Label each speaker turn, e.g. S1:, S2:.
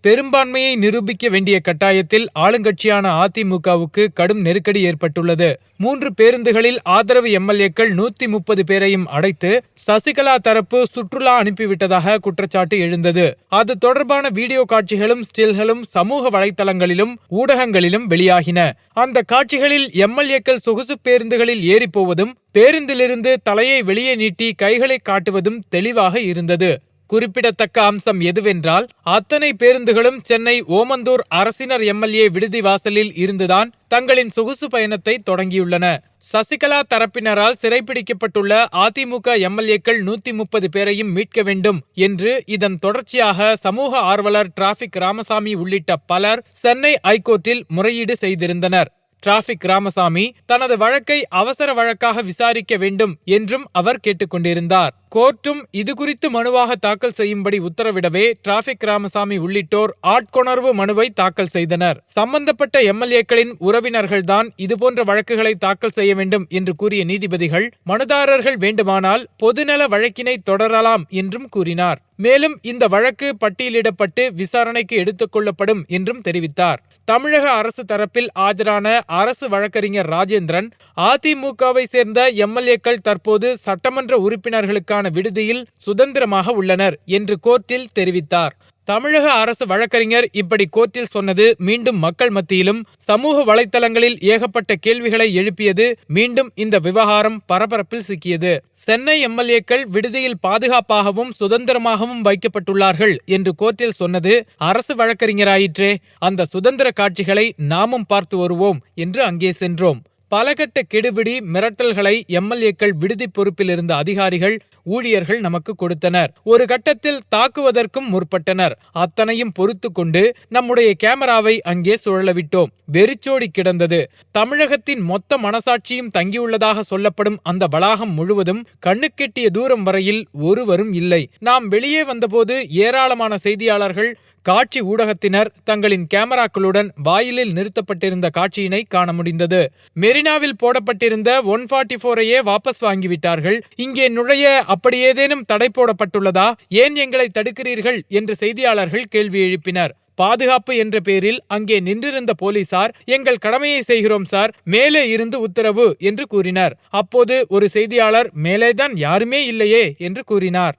S1: பெரும்பான்மையை நிரூபிக்க வேண்டிய கட்டாயத்தில் ஆளுங்கட்சியான அதிமுகவுக்கு கடும் நெருக்கடி ஏற்பட்டுள்ளது. மூன்று பேருந்துகளில் ஆதரவு எம்எல்ஏக்கள் நூத்தி முப்பது பேரையும் அடைத்து சசிகலா தரப்பு சுற்றுலா அனுப்பிவிட்டதாக குற்றச்சாட்டு எழுந்தது. அது தொடர்பான வீடியோ காட்சிகளும் ஸ்டில்களும் சமூக வலைதளங்களிலும் ஊடகங்களிலும் வெளியாகின. அந்த காட்சிகளில் எம்எல்ஏக்கள் சொகுசு பேருந்துகளில் ஏறிப்போவதும் பேருந்திலிருந்து தலையை வெளியே நீட்டி கைகளை காட்டுவதும் தெளிவாக இருந்தது. குறிப்பிடத்தக்க அம்சம் எதுவென்றால் அத்தனை பேருந்துகளும் சென்னை ஓமந்தூர் அரசினர் எம்எல்ஏ விடுதி வாசலில் இருந்துதான் தங்களின் சொகுசு பயணத்தை தொடங்கியுள்ளன. சசிகலா தரப்பினரால் சிறைப்பிடிக்கப்பட்டுள்ள அதிமுக எம்எல்ஏக்கள் நூத்தி முப்பது பேரையும் மீட்க வேண்டும் என்று இதன் தொடர்ச்சியாக சமூக ஆர்வலர் டிராபிக் ராமசாமி உள்ளிட்ட பலர் சென்னை ஐகோர்ட்டில் முறையீடு செய்திருந்தனர். டிராபிக் ராமசாமி தனது வழக்கை அவசர வழக்காக விசாரிக்க வேண்டும் என்றும் அவர் கேட்டுக்கொண்டிருந்தார். கோர்ட்டும் இதுகுறித்து மனுவாக தாக்கல் செய்யும்படி உத்தரவிடவே டிராபிக் ராமசாமி உள்ளிட்டோர் ஆட்கொணர்வு மனுவை தாக்கல் செய்தனர். சம்பந்தப்பட்ட எம்எல்ஏக்களின் உறவினர்கள்தான் இதுபோன்ற வழக்குகளை தாக்கல் செய்ய வேண்டும் என்று கூறிய நீதிபதிகள் மனுதாரர்கள் வேண்டுமானால் பொதுநல வழக்கினை தொடரலாம் என்றும் கூறினார். மேலும் இந்த வழக்கு பட்டியலிடப்பட்டு விசாரணைக்கு எடுத்துக் கொள்ளப்படும் என்றும் தெரிவித்தார். தமிழக அரசு தரப்பில் ஆஜரான அரசு வழக்கறிஞர் ராஜேந்திரன் அதிமுகவை சேர்ந்த எம்எல்ஏக்கள் தற்போது சட்டமன்ற உறுப்பினர்களுக்கான விடுதியில் சுதந்திரமாக உள்ளனர் என்று கோர்ட்டில் தெரிவித்தார். தமிழக அரசு வழக்கறிஞர் இப்படி கோர்ட்டில் சொன்னது மீண்டும் மக்கள் மத்தியிலும் சமூக வலைத்தளங்களில் ஏகப்பட்ட கேள்விகளை எழுப்பியது மீண்டும் இந்த விவகாரம் பரபரப்பில் சிக்கியது. சென்னை எம்எல்ஏக்கள் விடுதியில் பாதுகாப்பாகவும் சுதந்திரமாகவும் வைக்கப்பட்டுள்ளார்கள் என்று கோர்ட்டில் சொன்னது அரசு வழக்கறிஞராயிற்றே. அந்த சுதந்திர காட்சிகளை நாமும் பார்த்து வருவோம் என்று அங்கே சென்றோம். பலகட்ட கெடுபிடி மிரட்டல்களை எம்எல்ஏக்கள் விடுதி பொறுப்பில் இருந்த அதிகாரிகள் ஊழியர்கள் நமக்கு கொடுத்தனர். ஒரு கட்டத்தில் தாக்குவதற்கும் முற்பட்டனர். அத்தனையும் பொறுத்து கொண்டு நம்முடைய கேமராவை அங்கே சுழலவிட்டோம். வெறிச்சோடி கிடந்தது. தமிழகத்தின் மொத்த மனசாட்சியும் தங்கியுள்ளதாக சொல்லப்படும் அந்த வளாகம் முழுவதும் கண்ணுக்கெட்டிய தூரம் வரையில் ஒருவரும் இல்லை. நாம் வெளியே வந்தபோது ஏராளமான செய்தியாளர்கள் காட்சி ஊடகத்தினர் தங்களின் கேமராக்களுடன் வாயிலில் நிறுத்தப்பட்டிருந்த காட்சியினை காண முடிந்தது. மெரினாவில் போடப்பட்டிருந்த ஒன் ஃபார்ட்டி போரையே வாபஸ் வாங்கிவிட்டார்கள். இங்கே நுழைய அப்படி ஏதேனும் தடை போடப்பட்டுள்ளதா? ஏன் எங்களை தடுக்கிறீர்கள்? என்று செய்தியாளர்கள் கேள்வி எழுப்பினர். பாதுகாப்பு என்ற பேரில் அங்கே நின்றிருந்த போலீசார் எங்கள் கடமையை செய்கிறோம் சார். மேலே இருந்து உத்தரவு என்று கூறினர். அப்போது ஒரு செய்தியாளர் மேலேதான் யாருமே இல்லையே என்று கூறினார்.